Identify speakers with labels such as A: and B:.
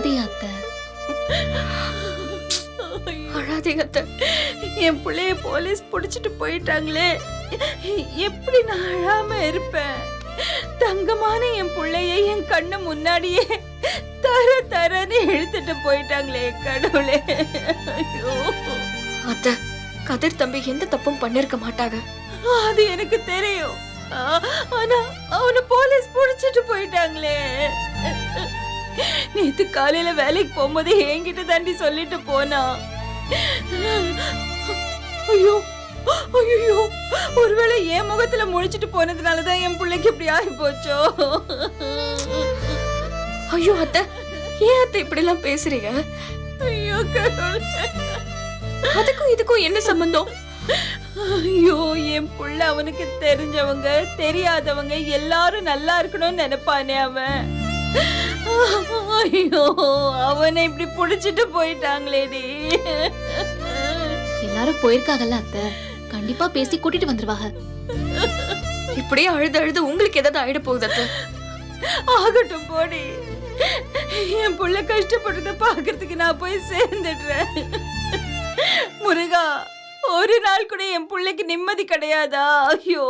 A: அழாதே அத்தை.
B: அழாதீங்க அத்தை.
C: என் பிள்ளைய போலீஸ் புடிச்சிட்டு போயிட்டாங்களே. எப்படி நான் அழாம இருப்பேன்? தங்கமான என் பிள்ளைய என் கண்ணு முன்னாடியே தர தரன்னு இழுத்துட்டு போயிட்டாங்களே கடவுளே. ஐயோ.
B: அத்தை கதிர் தம்பி எந்த தப்பும் பண்ணிருக்க மாட்டாங்க.
C: அது எனக்கு தெரியும். ஆனா அவனை போலீஸ் புடிச்சிட்டு போயிட்டாங்களே. நேத்து காலையில வேலைக்கு போகும்போது என்கிட்ட தாண்டி சொல்லிட்டு போனா. ஐயோ ஐயோ ஒருவேளை என் முகத்துல முழிச்சிட்டு போனதுனாலதான் என் பிள்ளைக்கு இப்படி ஆகி போச்சோ?
B: ஐயோ அத்தை ஏன் அத்தை இப்படி எல்லாம் பேசுறீங்க?
C: ஐயோ கடவுளே.
B: அதுக்கும் இதுக்கும் என்ன சம்பந்தம்?
C: ஐயோ என் புள்ள அவனுக்கு தெரிஞ்சவங்க தெரியாதவங்க எல்லாரும் நல்லா இருக்கணும்னு நினைப்பானே அவன். ஐயோ அவனை இப்படி புடிச்சிட்டு போயிட்டாங்களேடி
A: எல்லாரும் போயிருக்காங்கல்ல அத்தை. கண்டிப்பா பேசி கூட்டிட்டு வந்துருவாங்க.
B: இப்படியே அழுது அழுது உங்களுக்கு ஏதாவது ஆயிட போகுது அத்தை?
C: ஆகட்டும் போடி. என் புள்ள கஷ்டப்படுறத பாக்குறதுக்கு நான் போய் சேர்ந்துடுறேன். முருகா ஒரு நாள் கூட என் புள்ளைக்கு நிம்மதி கிடையாதா? ஐயோ.